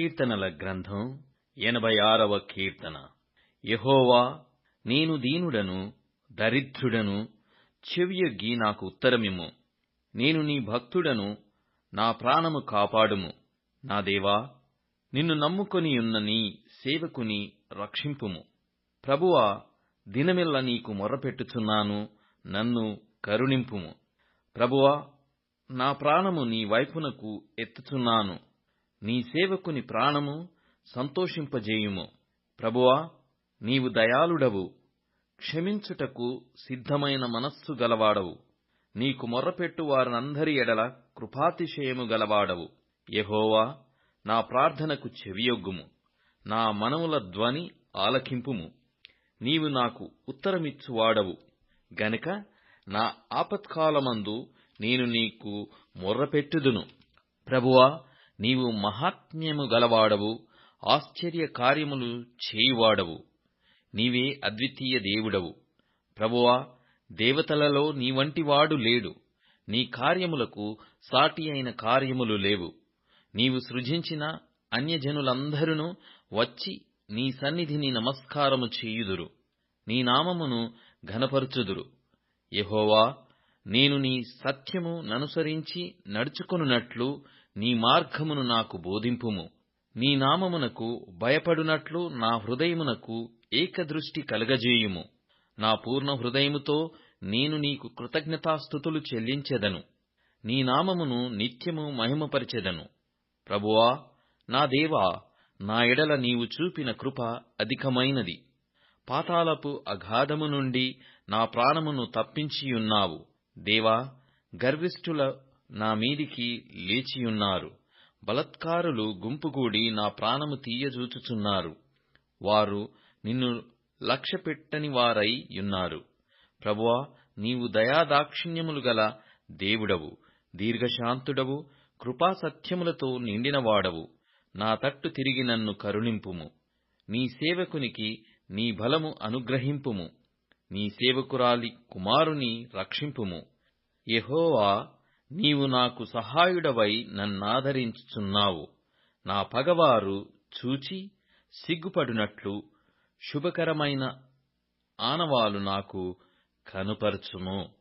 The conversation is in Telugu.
కీర్తనల గ్రంథం ఎనభై ఆరవ కీర్తన. యహోవా నేను దీనుడను దరిద్రుడను చెవియొగ్గి నాకు ఉత్తరమిమ్ము. నేను నీ భక్తుడను నా ప్రాణము కాపాడుము. నా దేవా నిన్ను నమ్ముకొనియున్న నీ సేవకుని రక్షింపుము. ప్రభువా దినమెల్లా నీకు మొరపెట్టుచున్నాను నన్ను కరుణింపుము. ప్రభువా నా ప్రాణము నీ వైపునకు ఎత్తుచున్నాను. నీ సేవకుని ప్రాణము సంతోషింపజేయుము. ప్రభువా నీవు దయాళుడవు. క్షమించుటకు సిద్ధమైన మనస్సు గలవాడవు. నీకు మొర్రపెట్టు వారినందరి ఎడల కృపాతిశయము గలవాడవు. యహోవా నా ప్రార్థనకు చెవియొగ్గుము. నా మనవుల ధ్వని ఆలకింపుము. నీవు నాకు ఉత్తరమిచ్చువాడవు. గనుక నా ఆపత్కాలమందు నేను నీకు మొర్రపెట్టుదును. ప్రభువా నీవు మహాత్మ్యము గలవాడవు ఆశ్చర్య కార్యములు చేయువాడవు. నీవే అద్వితీయ దేవుడవు. ప్రభువా దేవతలలో నీవంటివాడు లేడు. నీ కార్యములకు సాటి అయిన కార్యములు లేవు. నీవు సృజించిన అన్యజనులందరూ వచ్చి నీ సన్నిధిని నమస్కారము చేయుదురు. నీ నామమును ఘనపరచుదురు. యహోవా నేను నీ సత్యము ననుసరించి నడుచుకొనున్నట్లు నీ మార్గమును నాకు బోధింపుము. నీ నామమునకు భయపడునట్లు నా హృదయమునకు ఏకదృష్టి కలగజేయుము. నా పూర్ణ హృదయముతో నేను నీకు కృతజ్ఞతాస్థుతులు చెల్లించెదను. నీ నామమును నిత్యము మహిమపరిచెదను. ప్రభువా నా దేవా నా ఎడల నీవు చూపిన కృప అధికమైనది. పాతాళపు అగాధము నుండి నా ప్రాణమును తప్పించియున్నావు. దేవా గర్విష్ఠుల నా మీదికి లేచియున్నారు. బలత్కారులు గుంపుగూడి నా ప్రాణము తీయజూచుచున్నారు. వారు నిన్ను లక్ష్యపెట్టని వారై యున్నారు ప్రభువా నీవు దయాదాక్షిణ్యములు గల దేవుడవు. దీర్ఘశాంతుడవు. కృపాసత్యములతో నిండినవాడవు. నా తట్టు తిరిగి నన్ను కరుణింపుము. నీ సేవకునికి నీ బలము అనుగ్రహింపుము. నీ సేవకురాలి కుమారుని రక్షింపుము. ఎహోవా నీవు నాకు సహాయుడవై నన్నాదరించుచున్నావు. నా పగవారు చూచి సిగ్గుపడినట్లు శుభకరమైన ఆనవాలు నాకు కనుపరచుము.